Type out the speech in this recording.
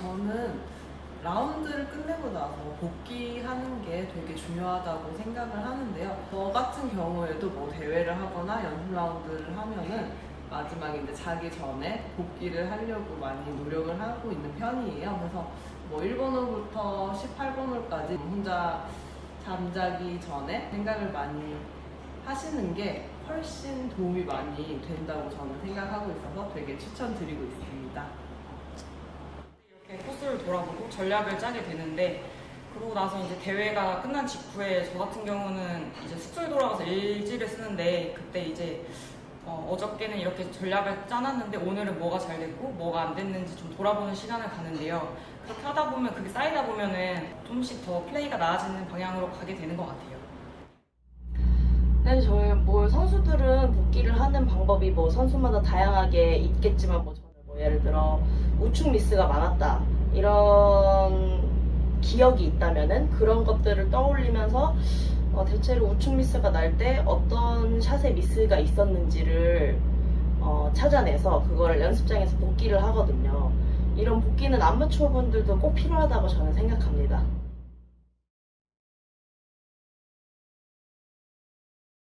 저는 라운드를 끝내고 나서 복귀하는 게 되게 중요하다고 생각을 하는데요. 저 같은 경우에도 뭐 대회를 하거나 연습 라운드를 하면은 마지막에 이제 자기 전에 복귀를 하려고 많이 노력을 하고 있는 편이에요. 그래서 뭐 1번홀부터 18번홀까지 혼자 잠자기 전에 생각을 많이 하시는 게 훨씬 도움이 많이 된다고 저는 생각하고 있어서 되게 추천드리고 있습니다. 돌아보고 전략을 짜게 되는데 그러고 나서 이제 대회가 끝난 직후에 저 같은 경우는 이제 숙소에 돌아가서 일지를 쓰는데 그때 이제 어, 저께는 이렇게 전략을 짜놨는데 오늘은 뭐가 잘 됐고 뭐가 안 됐는지 좀 돌아보는 시간을 갖는데요. 그렇게 하다 보면 그게 쌓이다 보면은 조금씩 더 플레이가 나아지는 방향으로 가게 되는 것 같아요. 네, 저희 뭐 선수들은 복귀를 하는 방법이 뭐 선수마다 다양하게 있겠지만 뭐 저는 뭐 예를 들어 우측 미스가 많았다 이런 기억이 있다면은 그런 것들을 떠올리면서 어, 대체로 우측 미스가 날 때 어떤 샷에 미스가 있었는지를 어, 찾아내서 그걸 연습장에서 복귀를 하거든요. 이런 복귀는 아마추어 분들도 꼭 필요하다고 저는 생각합니다.